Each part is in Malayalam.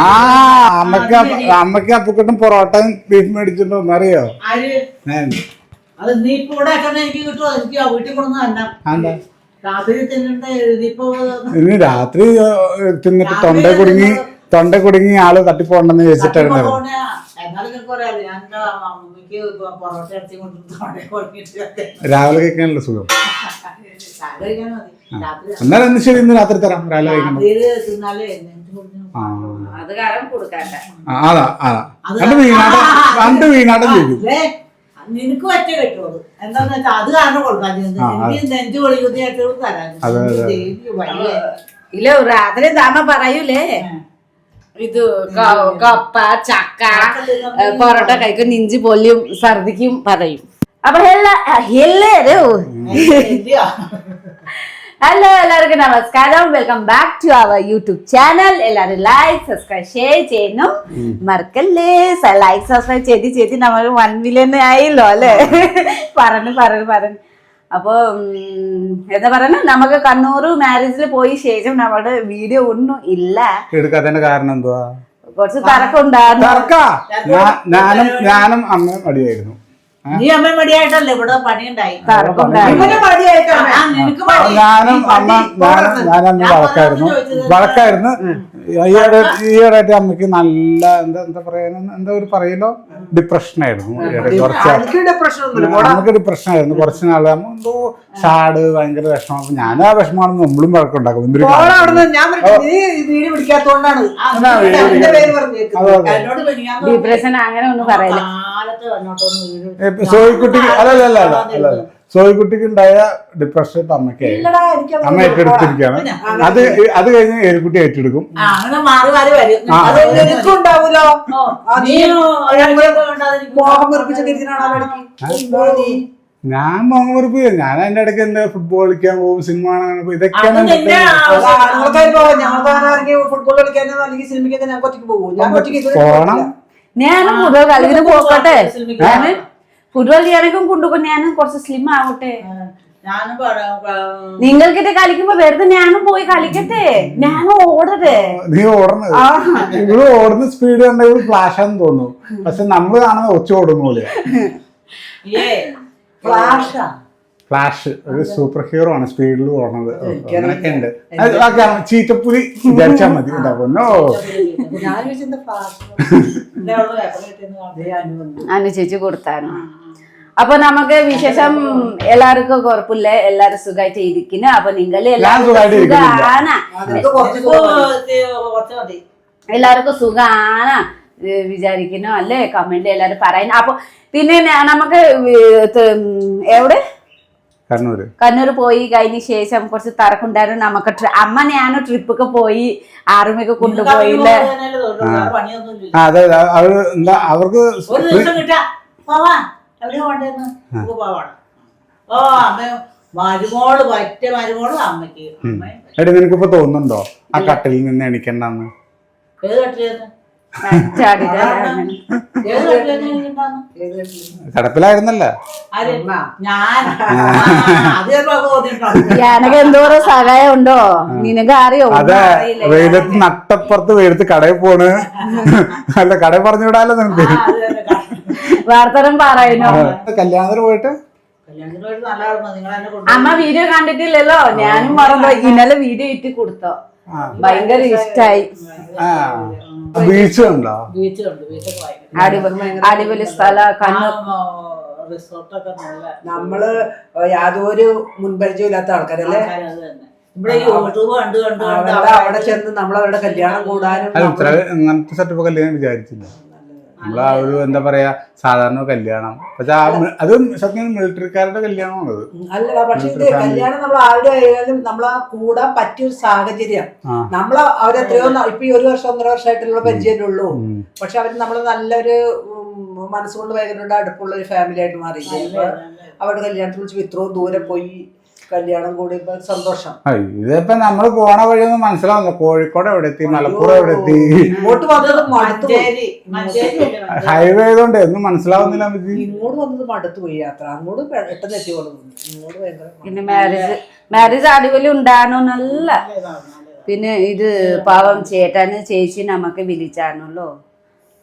ആ അമ്മയ്ക്ക് അപ്പുക്കട്ടും അമ്മയ്ക്ക് അപ്പക്കിട്ടും പൊറോട്ടയും ബീഫ് മേടിച്ചിട്ടുണ്ടോ എന്നറിയോ? ആര്? ഞാൻ അത് നീ ഇപ്പൊ ഇവിടെ ആക്കണ എനിക്ക് കിട്ടുമോ എനിക്ക് വീട്ടിൽ കൊണ്ടു തന്നെ എന്താ രാത്രി എഴുതിപ്പോ ഇനി രാത്രി തിന്നിട്ട് തൊണ്ട കുടുങ്ങി തൊണ്ട കുടുങ്ങി ആൾ തട്ടിപ്പോണ്ടെന്ന് ചോദിച്ചിട്ടായിരുന്നു എന്നാലും നിങ്ങൾക്ക് പറയാലോ ഞാൻ എന്റെ അമ്മയ്ക്ക് പൊറോട്ട ഇറച്ചി കൊണ്ടിട്ട് കൊടുത്തിട്ട് രാവിലെ കഴിക്കാനുള്ള സുഖം. എന്നാലും ഇന്ന് ശരി ഇന്ന് രാത്രി തരാം. രാവിലെ അത് അതാ രണ്ട് വീണാട്ടം രണ്ട് വീണാട്ടം ചോദിക്കും. നിനക്ക് പറ്റ കിട്ടുള്ളൂ എന്താന്ന് വെച്ചാൽ അത് കാരണം കൊടുക്കാൻ നെഞ്ച് തരാൻ ഇല്ല രാത്രി താമ പറയൂലേ? ഇത് കപ്പ ചക്ക പൊറോട്ട കഴിക്കും നെഞ്ചി പൊല്ലും ഛർദിക്കും പറയും. അപ്പൊ എല്ലാ എല്ലാരും ഹലോ എല്ലാവർക്കും നമസ്കാരം. Welcome back to our YouTube channel. എല്ലാവരും ലൈക്ക് സബ്സ്ക്രൈബ് ഷെയർ ചെയ്യുന്നു. മറക്കല്ലേ? ലൈക്ക് സബ്സ്ക്രൈബ് ചെയ്ത് ചെയ്ത് നമ്മൾ വൺ മില്യൺ ആയല്ലോ അല്ലേ? പറഞ്ഞു പറഞ്ഞു പറഞ്ഞു അപ്പോൾ എന്താ പറയുന്നത് നമുക്ക് കണ്ണൂർ മാരേജിൽ പോയി ശേഷം നമ്മുടെ വീഡിയോ ഒന്നും ഇല്ല. എടുക്കാത്തതിന്റെ കാരണം എന്തുവാ? കുറച്ച് തിരക്കുണ്ടായിരുന്നു ഞാനും ഞാനും അമ്മയും മടിയായിരുന്നു. നീ അമ്മ മടിയായിട്ടല്ലേ? ഇവിടെ പണിയുണ്ടായി തിരക്കുണ്ടായിരുന്നു മടിയായിട്ടാണ് ആ, നിനക്ക് മടി. ഞാനും അമ്മ. ഞാനന്ന് വഴക്കായിരുന്നു. വഴക്കായിരുന്നു. ഈയിടെ ഈയിടെയായിട്ട് അമ്മയ്ക്ക് നല്ല എന്താ എന്താ പറയാ എന്താ ഒരു പറയലോ? ഡിപ്രഷനായിരുന്നു നമുക്ക് ഡിപ്രഷൻ ആയിരുന്നു. കുറച്ച് നാൾ നമ്മ എന്തോ ഷാഡ് ഭയങ്കര വിഷമം. ഞാൻ ആ വിഷമാണ് നമ്മളും വഴക്കുണ്ടാക്കും. എന്തൊരു ഡിപ്രഷൻ അങ്ങനെ ഒന്നും പറയില്ല. സോയിക്കുട്ടിക്ക് അല്ലല്ല അല്ല അല്ല അല്ല അല്ല സോയിക്കുട്ടിക്ക് ഉണ്ടായ ഡിപ്രഷൻ അമ്മയ്ക്ക് അമ്മ ഏറ്റെടുത്തിരിക്കുകയാണ് അത് അത് കഴിഞ്ഞ് ഏരുക്കുട്ടി ഏറ്റെടുക്കും. ഞാൻ. മോഹം നീ? ഞാൻ അതിന്റെ ഇടയ്ക്ക് എന്താ ഫുട്ബോൾ കളിക്കാൻ പോകും സിനിമ കാണാൻ പോകും ഇതൊക്കെയാണ് പോകും. പോണം. പോയിട്ടില്ല. ഞാനും ഫുട്ബോൾ കളിക്കുന്നു ഞാൻ ഫുട്ബോൾ ചെയ്യാനൊക്കെ കൊണ്ടുപോകും ഞാനും കുറച്ച് സ്ലിം ആവട്ടെ. ഞാനും. നിങ്ങൾക്കിട്ട് കളിക്കുമ്പോ വെറുതെ ഞാനും പോയി കളിക്കട്ടെ? ഞാനും ഓടട്ടെ നീ ഓടുന്നത് ആ. ഇവൾ ഓടുന്ന സ്പീഡ് കണ്ട ഇവൾ ഫ്ലാഷ് ആണെന്ന് തോന്നുന്നു. പക്ഷെ നമ്മൾ കാണുന്ന ഒച്ച ഓടുന്ന പോലെ ഫ്ലാഷാ. ഫ്ലാഷ് ഒരു സൂപ്പർ ഹീറോ ആണ് സ്പീഡിൽ ഓടണത് അങ്ങനെയൊക്കെ ഉണ്ട്. ചീറ്റപ്പുലി വിചാരിച്ചാ മതി അനുവദിച്ചു. അനു ചേച്ചി കൊടുത്തായിരുന്നു. അപ്പൊ നമുക്ക് വിശേഷം എല്ലാവർക്കും കുഴപ്പമില്ല എല്ലാരും സുഖമായിട്ട് ഇരിക്കുന്നു. അപ്പൊ നിങ്ങൾ എല്ലാവർക്കും. എല്ലാവർക്കും സുഖാണ് വിചാരിക്കുന്നു അല്ലേ? കമന്റ് എല്ലാരും പറയുന്നു. അപ്പൊ പിന്നെ നമുക്ക് എവിടെ? കണ്ണൂര്. കണ്ണൂർ പോയി കഴിഞ്ഞ ശേഷം കുറച്ച് തിരക്കുണ്ടായിരുന്നു. നമുക്ക് അമ്മ ഞാനും ട്രിപ്പൊക്കെ പോയി ആർമിയൊക്കെ കൊണ്ടുപോയില്ലേ അതെ അവർക്ക് ഓ അമ്മ മരുമോൾ പറ്റ മരുമോൾ അമ്മയ്ക്ക്. അമ്മ. എടി നിനക്കിപ്പോ തോന്നുന്നുണ്ടോ? ആ കട്ടിലിൽ നിന്ന് എണിക്കണ്ടെന്ന്? ഏത് കട്ടിലേന്ന്? കിടപ്പിലായിരുന്നല്ല? ഞാനൊക്കെ എന്തോരം സഹായം ഉണ്ടോ? നിനക്ക് അറിയോ? അതെ. വെയിലത്ത് നട്ടപ്പുറത്ത് വെയിലത്ത് കടയിൽ പോണ്. അല്ല കടയിൽ പറഞ്ഞു വിടാലോ നിനക്ക്. വാർത്തരം പറയുന്നു. കല്യാണത്തിന് പോയിട്ട്? അമ്മ വീഡിയോ കണ്ടിട്ടില്ലല്ലോ? ഞാനും മറന്നു ഇന്നലെ വീഡിയോ ഇട്ടി കൊടുത്തോ. ഭയങ്കര ഇഷ്ടായി. ആ. ബീച്ച് ഉണ്ടോ ബീച്ച് അടിപൊളി സ്ഥല. കണ്ണൂർ. റിസോർട്ടൊക്കെ നല്ല നമ്മൾ യാതൊരു മുൻപരിചയം ഇല്ലാത്ത ആൾക്കാരല്ലേ ഇവിടെ യൂട്യൂബ് കണ്ട് കണ്ട് കണ്ട്. അവരുടെ അവിടെ ചെന്ന് നമ്മളവരുടെ കല്യാണം കൂടാനും ഇത്ര ഇങ്ങനത്തെ സെറ്റപ്പ് കല്യാണം വിചാരിച്ചില്ല. നമ്മൾ ആ ഒരു എന്താ പറയാ സാധാരണ കല്യാണം. പക്ഷെ അത് സത്യം മിലിറ്ററിക്കാരുടെ കല്യാണമാണ് അത്. അല്ലടാ പക്ഷെ ഇത് കല്യാണം നമ്മൾ ആരുടെ ആയാലും നമ്മളാ കൂടാൻ പറ്റിയ ഒരു സാഹചര്യം. നമ്മൾ അവരെത്രയോ ഇപ്പൊ ഈ ഒരു വർഷം ഒന്നര വർഷമായിട്ടുള്ള പരിചയമല്ലേ ഉള്ളൂ പക്ഷെ അവർ നമ്മൾ നല്ലൊരു മനസ്സുകൊണ്ട് ഭയങ്കര അടുപ്പുള്ള ഒരു ഫാമിലി ആയിട്ട് മാറി. ഇപ്പൊ അവരുടെ കല്യാണത്തിൽ കുറിച്ച് ഇത്രയും ദൂരെ പോയി കല്യാണം കൂടി ഇപ്പൊ സന്തോഷം ഇതിപ്പോ നമ്മൾ പോണ വഴിയൊന്നും മനസ്സിലാവുന്നു കോഴിക്കോട് എവിടെ എത്തി? മലപ്പുറം എവിടെ എത്തി? ഇങ്ങോട്ട് വന്നത്? ഹൈവേ ആയതുകൊണ്ട് ഒന്നും മനസ്സിലാവുന്നില്ല ഇങ്ങോട്ട് വന്നത് മടുത്തു പോയി യാത്ര. അങ്ങോട്ട് പെട്ടെന്ന് എത്തിക്കോളും ഇങ്ങോട്ട് പിന്നെ മാരേജ് മാരേജ് അടിപൊളി ഉണ്ടായിരുന്നു നല്ല പിന്നെ ഇത് പാവം ചേട്ടാന് ചേച്ചി നമുക്ക് വിളിച്ചാണല്ലോ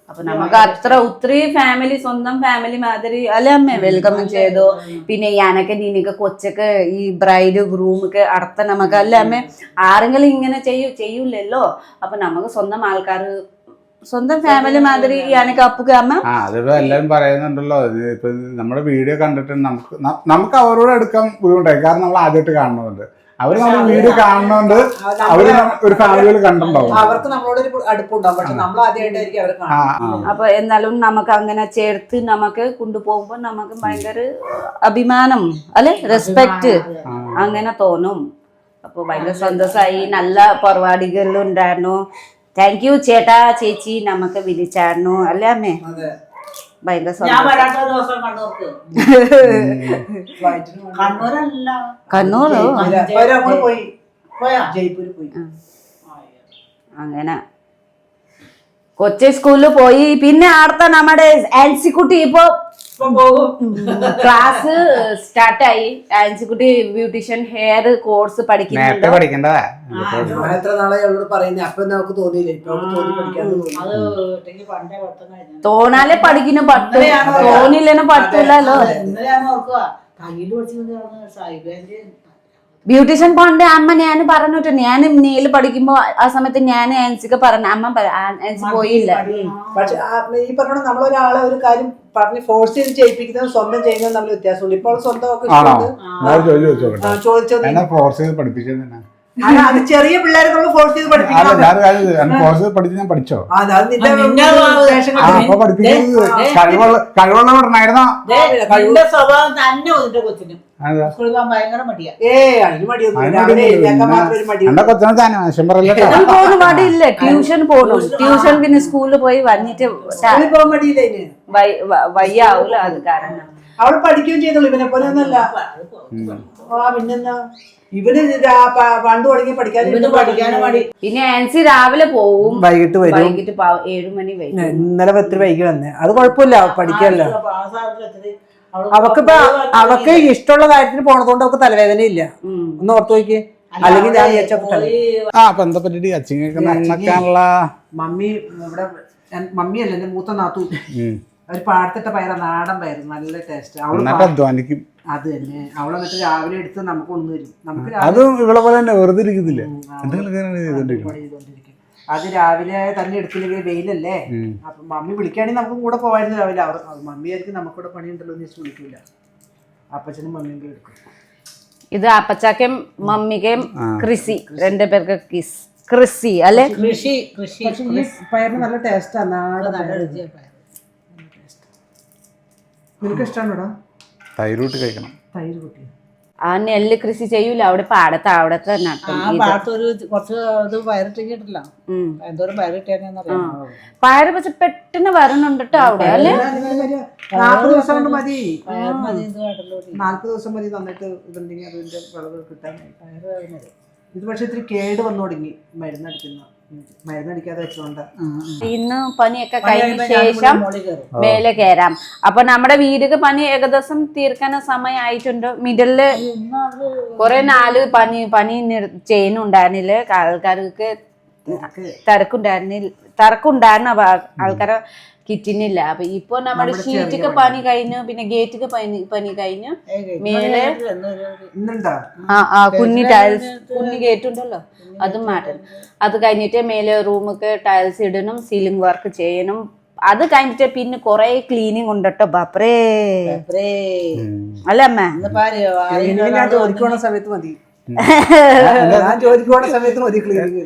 അപ്പൊ നമുക്ക് അത്ര ഒത്തിരി ഫാമിലി സ്വന്തം ഫാമിലി മാതിരി അല്ലെ അമ്മ? വെൽക്കം ചെയ്തു. പിന്നെ ഞാനൊക്കെ നിനക്ക് കൊച്ചൊക്കെ ഈ ബ്രൈഡ് ഗ്രൂമൊക്കെ അടുത്ത നമുക്ക് അല്ലെ അമ്മ? ആരെങ്കിലും ഇങ്ങനെ ചെയ്യൂ ചെയ്യൂലല്ലോ അപ്പൊ നമുക്ക് സ്വന്തം ആൾക്കാർ സ്വന്തം ഫാമിലി മാതിരി ഞാനൊക്കെ അപ്പുക അമ്മ? അതിപ്പോ എല്ലാരും പറയുന്നുണ്ടല്ലോ. ഇപ്പൊ നമ്മുടെ വീഡിയോ കണ്ടിട്ട് നമുക്ക് നമുക്ക് അവരോട് എടുക്കാൻ ബുദ്ധിമുട്ടായി. കാരണം നമ്മൾ ആദ്യമായിട്ട് കാണുന്നുണ്ട് അവർ നമ്മുടെ വീഡിയോ കാണുന്നോണ്ട് അവർ ഒരു ഫാമിലിയിൽ കണ്ടിട്ടുണ്ടാവും. അവർക്ക് നമ്മളോട് ഒരു അടുപ്പുണ്ടാവും. പക്ഷെ നമ്മൾ ആദ്യമായിട്ടായിരിക്കും അവരെ കാണുന്നത്. അപ്പൊ എന്നാലും നമുക്ക് അങ്ങനെ ചേർത്ത് നമുക്ക് കൊണ്ടുപോകുമ്പോ നമുക്ക് ഭയങ്കര അഭിമാനം അല്ലെ? റെസ്പെക്ട് അങ്ങനെ തോന്നും. അപ്പൊ ഭയങ്കര സന്തോഷമായി നല്ല പരിപാടികളിലുണ്ടായിരുന്നു താങ്ക് യു ചേട്ടാ ചേച്ചി നമുക്ക് വിളിച്ചായിരുന്നു. അല്ലേ അമ്മേ? ഭയങ്കര പോയി. അങ്ങനെ. കൊച്ചി സ്കൂളിൽ പോയി. പിന്നെ അടുത്ത നമ്മുടെ ആൻസിക്കുട്ടി ഇപ്പൊ ക്ലാസ് സ്റ്റാർട്ടായി ആൻസിക്കുട്ടി ബ്യൂട്ടീഷ്യൻ ഹെയർ കോഴ്സ് നേരത്തെ പഠിക്കുന്നുണ്ട്. പഠിക്കേണ്ടതാ. ഞാൻ എത്ര നാളെ അവളോട് പറയുന്നത് അപ്പൊ നമുക്ക് തോന്നിയില്ല? ഇപ്പൊ അവൾക്ക് തോന്നി പഠിക്കാന്ന് തോന്നി അത് വീട്ടിൽ പണ്ടേ പഠിത്തം കഴിഞ്ഞു. തോന്നാലേ പഠിക്കുന്നു പറ്റും തോന്നില്ലെന്ന് പറ്റൂലല്ലോ. ഇന്നലെ ഞാൻ ഓർക്കുക കയ്യിൽ പഠിച്ചു സായിബേന്റെ ബ്യൂട്ടീഷ്യൻ പോണ്ട് അമ്മ ഞാൻ പറഞ്ഞിട്ട് ഞാൻ നീൽ പഠിക്കുമ്പോ ആ സമയത്ത് ഞാൻ ആൻസിക്ക് പറഞ്ഞു അമ്മ ആൻസി പോയില്ല. പക്ഷെ ഈ പറഞ്ഞ നമ്മളൊരാളെ ഒരു കാര്യം പറഞ്ഞ് ഫോഴ്സ് ചെയ്ത് ചെയ്യിപ്പിക്കുന്നതും സ്വന്തം ചെയ്യുന്നതും തമ്മിൽ വ്യത്യാസമുണ്ട്. ഇപ്പോൾ സ്വന്തം ഒക്കെ ചോദിച്ചത് ഫോഴ്സ് ചെയ്ത് പഠിപ്പിച്ചത് അത് ചെറിയ പിള്ളേരെ നമ്മൾ ഫോഴ്സ് ചെയ്ത് പഠിപ്പിക്കണം ഞാൻ കാര്യം ഫോഴ്സ് ചെയ്ത് പഠിച്ച് ഞാൻ അപ്പൊ പഠിപ്പിക്കുന്നത് കഴിവുള്ള കഴിവുള്ള നിന്റെ സ്വഭാവം തന്നെ നിന്റെ കൊച്ചിനും. ട്യൂഷൻ പാടില്ല ട്യൂഷൻ പോകണം ട്യൂഷൻ പിന്നെ സ്കൂളിൽ പോയി വന്നിട്ട് വയ്യാവൂല അത് കാരണം. അവൾ പഠിക്കുകയും ചെയ്തോളൂ. ഇവനെ പോലെ ഒന്നല്ല ആ പിന്നെന്താ? ഇവന് പണ്ട് തുടങ്ങി പഠിക്കാൻ പഠിക്കാനും പിന്നെ ആൻസി രാവിലെ പോവും. വൈകിട്ട് വരും. വൈകിട്ട് ഏഴു മണി വൈകും ഇന്നലെ പത്ത് വൈകി വന്നേ. അത് കുഴപ്പമില്ല പഠിക്കാമല്ലോ അവക്ക് അവക്കിപ്പോ അവക്ക് ഇഷ്ടമുള്ള കാര്യത്തിന് പോണതുകൊണ്ട് അവക്ക് തലവേദന ഇല്ല ഒന്ന് ഓർത്തു നോക്കി അല്ലെങ്കിൽ ഞാൻ ആ അപ്പൊ എന്താ പറ്റി നന്നാക്കാനുള്ള മമ്മി ഇവിടെ മമ്മി അല്ല എന്റെ മൂത്ത നാത്തു. അവർ പാടത്തിട്ട പയറ നാടൻ പയറ്. നല്ല ടേസ്റ്റ് അധ്വാനിക്കും. അത് തന്നെ. അവളെ എന്നിട്ട് രാവിലെ എടുത്ത് നമുക്ക് ഒന്ന് തരും. നമുക്ക് രാവിലെ അതും ഇവിടെ പോലെ തന്നെ വെറുതെ ഇരിക്കുന്നില്ല? എന്തെങ്കിലും ഇങ്ങനെ ചെയ്തോണ്ടിരിക്കും പണി ചെയ്തോണ്ടിരിക്കും. അത് രാവിലെ തന്നെ എടുത്തില്ലെങ്കിൽ വെയിലല്ലേ? ഉം. അപ്പൊ മമ്മി വിളിക്കുകയാണെങ്കിൽ നമുക്ക് കൂടെ പോവായിരുന്നു രാവിലെ. അവർ മമ്മി ആയിരിക്കും നമുക്കിവിടെ പണിയുണ്ടല്ലോ എന്ന് വെച്ച് വിളിക്കൂല. അപ്പച്ചനും മമ്മിയും കൂടെ എടുക്കും. ഇത് അപ്പച്ചാക്കും മമ്മിക്കും കൃഷി രണ്ടു പേർക്ക് കിസ്. കൃഷി അല്ലെ? കൃഷി കൃഷി പക്ഷെ ഈ പയറിന് നല്ല ടേസ്റ്റാ നാടൻ നല്ല പയറ്. രുചിയാ ടേസ്റ്റ്. നിനക്ക് ഇഷ്ടമാണോടാ തൈരൂട്ട് കഴിക്കണം. തൈര് കുട്ടി ആ നെല്ല് കൃഷി ചെയ്യൂല. അവിടെ പാടത്ത് അവിടെ ആ ഭാഗത്ത് ഒരു കുറച്ച് ഇത് പയറിട്ടിട്ടില്ല ഉം. എന്തോരം പയറിട്ടേന്നറിയാം പയറ് പക്ഷെ പെട്ടെന്ന് വരണുണ്ട് കേട്ടോ അവിടെ അല്ലെ? നാൽപ്പത് ദിവസം കൊണ്ട് മതി. നാൽപ്പത് ദിവസം മതി നന്നായിട്ട് ഇതുണ്ടെങ്കിൽ അതിന്റെ വിളവ് കിട്ടാനായിട്ട് ഇത് പക്ഷെ ഇത്തിരി കേട് വന്നു തുടങ്ങി മരുന്നടിക്കുന്ന മരുന്നടിക്കാതെ ഇന്ന് പനിയൊക്കെ കഴിഞ്ഞ ശേഷം മേലെ കയറാം. അപ്പൊ നമ്മുടെ വീടുക പനി ഏകദേശം തീർക്കാൻ സമയമായിട്ടുണ്ട് മിഡിൽ കുറെ നാല് പനി പനി ചെയ്യുന്നുണ്ടായിരുന്നില്ല ആൾക്കാർക്ക് തിരക്കുണ്ടായിരുന്നില്ല തിരക്കുണ്ടായിരുന്നു അപ്പൊ ആൾക്കാരെ കിറ്റുന്നില്ല അപ്പൊ ഇപ്പൊ നമ്മുടെ ഷീറ്റൊക്കെ പണി. കഴിഞ്ഞു പിന്നെ ഗേറ്റൊക്കെ പണി പനി കഴിഞ്ഞു. മേലെ ആ ആ കുഞ്ഞി ടൈൽസ് കുഞ്ഞി ഗേറ്റ് ഉണ്ടല്ലോ അതും മാറ്റണം. അത് കഴിഞ്ഞിട്ട് മേലെ റൂമൊക്കെ ടൈൽസ് ഇടണം സീലിംഗ് വർക്ക് ചെയ്യണം. അത് കഴിഞ്ഞിട്ട് പിന്നെ കൊറേ ക്ലീനിങ് ഉണ്ട് കേട്ടോ ബാപ്പറേ. അല്ല അമ്മ. ഞാൻ ജോലിക്ക് പോണ സമയത്ത് മതി. ഞാൻ ജോലിക്ക് പോണ സമയത്ത് മതി ക്ലീനിങ്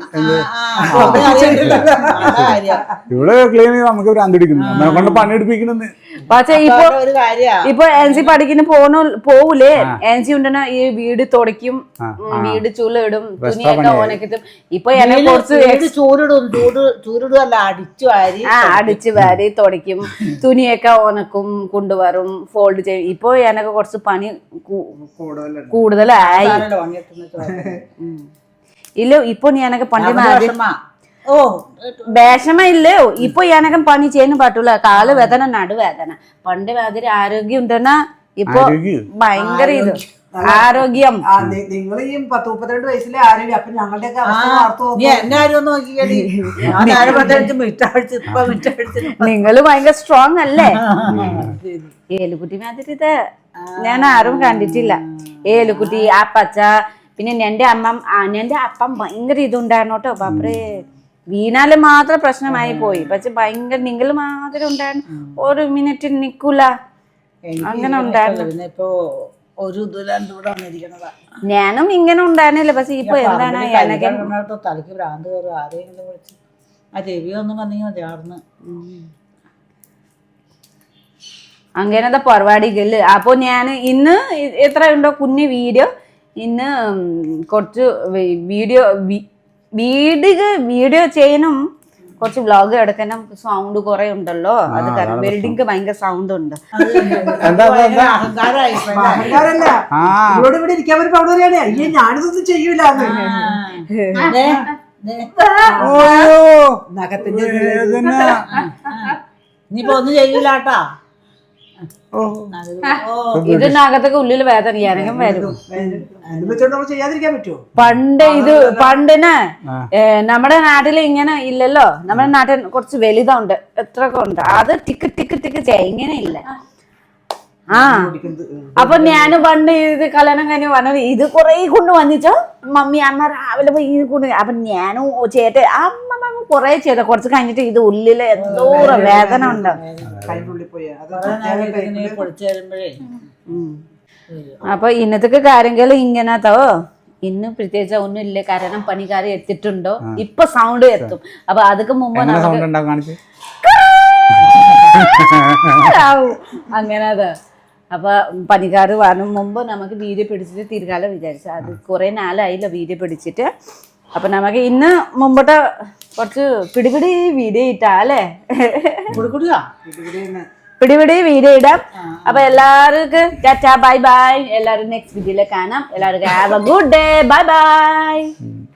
ഇവിടെ ക്ലീൻ നമുക്ക് ഭ്രാന്തിടിക്കുന്നു നമ്മളെ കൊണ്ട് പണിയെടുപ്പിക്കണെന്ന് പക്ഷേ ഇപ്പൊ ഒരു എൻ സി പഠിക്കുന്ന പോണ പോവൂലേ? എൻ സി ഉണ്ടെന്നാ ഈ വീട് തുടയ്ക്കും വീട് ചൂലിടും തുണിയൊക്കെ ഓനക്കിട്ടും ഇപ്പൊ എന്നെ കുറച്ച് ചൂടിടും ചൂരിടും ചൂട് ചൂരിടുകയല്ല അടിച്ചു വാരി ആ അടിച്ച് വാരി തുടയ്ക്കും. തുണിയൊക്കെ ഓനക്കും കൊണ്ടുവരും ഫോൾഡ് ചെയ്യും. ഇപ്പൊ എനക്ക് കുറച്ച് പണി കൂടുതലായി. ഇല്ല ഇപ്പൊ ഞാനൊക്കെ പണ്ട് ഓ വേഷമ ഇല്ലേ. ഇപ്പൊ എനക്ക് പണി ചെയ്യാൻ പാട്ടുള്ള കാൽ വേദന നടുവേദന പണ്ട് മാതിരി ആരോഗ്യം ഉണ്ടെന്നാ ഇപ്പൊ? ഭയങ്കര ഇത്. ആരോഗ്യം. നിങ്ങൾ ഈ പത്ത് മുപ്പത്തിരണ്ട് വയസ്സിലെ ആരോഗ്യം. അപ്പൊ ഞങ്ങളുടെയൊക്കെ നിങ്ങൾ ഭയങ്കര സ്ട്രോങ് അല്ലേ? ഏലുകുട്ടി മാതിരി ഇത് ഞാൻ ആരും കണ്ടിട്ടില്ല. ഏലുകുട്ടി അപ്പച്ച പിന്നെ എന്റെ അമ്മ എന്റെ അപ്പം ഭയങ്കര ഇതുണ്ടായിരുന്നു കേട്ടോ. ബാപ്പറെ വീണാൽ മാത്രം പ്രശ്നമായി പോയി. പക്ഷെ ഭയങ്കര നിങ്ങൾ മാത്രം ഉണ്ടായിരുന്നു. ഒരു മിനിറ്റ് നിക്കൂല. അങ്ങനെ ഉണ്ടായിരുന്നു. ഇപ്പോ ഒരു ഇതിലാണ്ട് ഇവിടെ വന്നിരിക്കണതാ. ഞാനും ഇങ്ങനെ ഉണ്ടായിരുന്നില്ല. പക്ഷെ ഇപ്പൊ എന്താണ് എനിക്ക് കല്യാണം തലയ്ക്ക് ഭ്രാന്ത് കയറും ആരെങ്കിലും വിളിച്ച്. ആ രവി ഒന്നും വന്നെങ്കിൽ അങ്ങനത്തെ പരിപാടികൾ അപ്പൊ ഞാൻ ഇന്ന് എത്ര ഉണ്ടോ കുഞ്ഞു വീഡിയോ ഇന്ന് കുറച്ച് വീഡിയോ വീടുക വീഡിയോ വീഡിയോ ചെയ്യാനും കുറച്ച് വ്ളോഗ് എടുക്കാനും സൗണ്ട് കുറെ ഉണ്ടല്ലോ. അത് കാരണം ബിൽഡിംഗ് ഭയങ്കര സൗണ്ട് ഉണ്ട്. ഞാനിതൊന്നും നഖത്തിന്റെ ഒന്നും ചെയ്യൂലാട്ടാ. ഓ ഇതിനകത്തൊക്കെ ഉള്ളിൽ വേദന ഇറങ്ങും വരും. ചെയ്യാതിരിക്കാൻ പറ്റുമോ പണ്ട് ഇത് പണ്ടിന് നമ്മുടെ നാട്ടിൽ ഇങ്ങനെ ഇല്ലല്ലോ. നമ്മുടെ നാട്ടിൽ കുറച്ച് വലുതുണ്ട്. എത്ര ഉണ്ട്. അത് ടിക്ക് ടിക്ക് ടിക്ക് ചെയ്യ. ഇങ്ങനെ ഇല്ല. ആ. അപ്പൊ ഞാൻ പണ്ട് ഇത് കല്യാണം കഴിഞ്ഞ് വന്നത് ഇത് കുറെ കൊണ്ട് വന്നിച്ചോ? മമ്മി അമ്മ രാവിലെ പോയി ഇത് കൊണ്ട് അപ്പൊ ഞാനും ചേട്ടൻ അമ്മ കുറെ ചെയ്ത. കുറച്ച് കഴിഞ്ഞിട്ട് ഇത് ഉള്ളിൽ എന്തോരം വേദന ഉണ്ട്. അപ്പൊ ഇന്നത്തെ കാര്യങ്ങൾ ഇങ്ങനത്തോ ഇന്ന് പ്രത്യേകിച്ച് ഒന്നും ഇല്ല. കാരണം പണിക്കാരെ എത്തിയിട്ടുണ്ടോ? ഇപ്പൊ സൗണ്ട് എത്തും. അപ്പൊ അതൊക്കെ മുമ്പ്. അങ്ങനെ അത്. അപ്പൊ പണിക്കാർ വരും മുമ്പ് നമുക്ക് വീഡിയോ പിടിച്ചിട്ട് തിരികാലം വിചാരിച്ചു. അത് കുറെ നാളായില്ല വീഡിയോ പിടിച്ചിട്ട്. അപ്പൊ നമുക്ക് ഇന്ന് മുമ്പോട്ട് കുറച്ച് പിടിപിടി വീഡിയോ ഇട്ടാ അല്ലേ? പിടിപിടി വീഡിയോ ഇടാം. അപ്പൊ എല്ലാവർക്കും ടാറ്റാ ബൈ ബൈ. എല്ലാവരും നെക്സ്റ്റ് വീഡിയോയിൽ കാണാം. എല്ലാവർക്കും have a good day bye bye